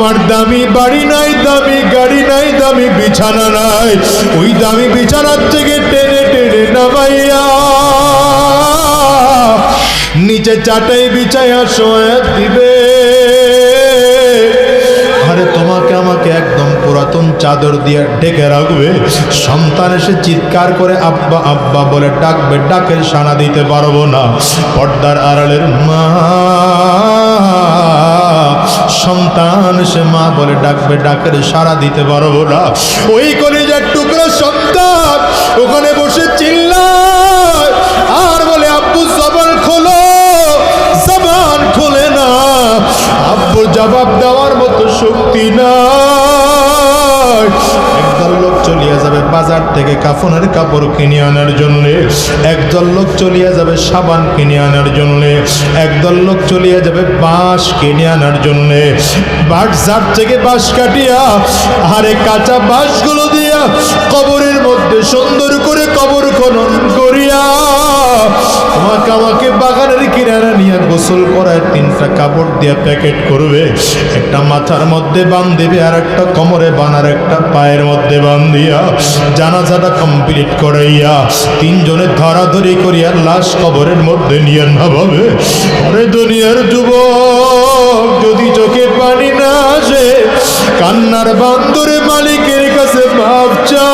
আমার দামি বাড়ি নাই, দামি গাড়ি নাই, দামি বিছানা নাই। ওই দামি বিছানার থেকে টেনে টেনে নামাইয়া নিচে চাটাই বিছাইয়া শোয়া দিবে। আরে তোমাকে আমাকে একদম পুরাতন চাদর দিয়ে ডেকে রাখবে। সন্তান এসে চিৎকার করে আব্বা আব্বা বলে ডাকবে, ডাকের সাড়া দিতে পারব না। পর্দার আড়ালের মা সন্তান সে মা বলে ডাকবে, ডাকের সারা দিতে পারব না। ওই কলিজার টুকরো সন্তান ওখানে বসে চিল্লায়। আর বলে, আব্বু, জবান খোলো। জবান খোলে না। আব্বু জবাব দেওয়ার মতো শক্তি না একদম লোক চলিয়া বাজার থেকে কাফনের কাপড় কিনে আনার জন্য। একদল লোক চলিয়া যাবে সাবান কিনে আনার জন্য। একদল লোক চলিয়া যাবে বাঁশ কিনে আনার জন্য। বাট যার থেকে বাঁশ কাটিয়া, আরে কাঁচা বাঁশগুলো দিয়া আমাকে বাগানের কিনারা নিয়ে গোসল করায় তিনটা কাপড় দিয়ে প্যাকেট করবে। একটা মাথার মধ্যে বান দেবে আর একটা কোমরে বানার একটা পায়ের মধ্যে বান দিয়া জানাজাটা কমপ্লিট করাইয়া তিনজনে ধরাধরি করিয়া লাশ কবরের মধ্যে নিয়ে না ভাবে আরে দুনিয়ার যুবক, যদি চোখে পানি না আসে, কান্নার বান্দরে মালিকের কাছে ভাবছা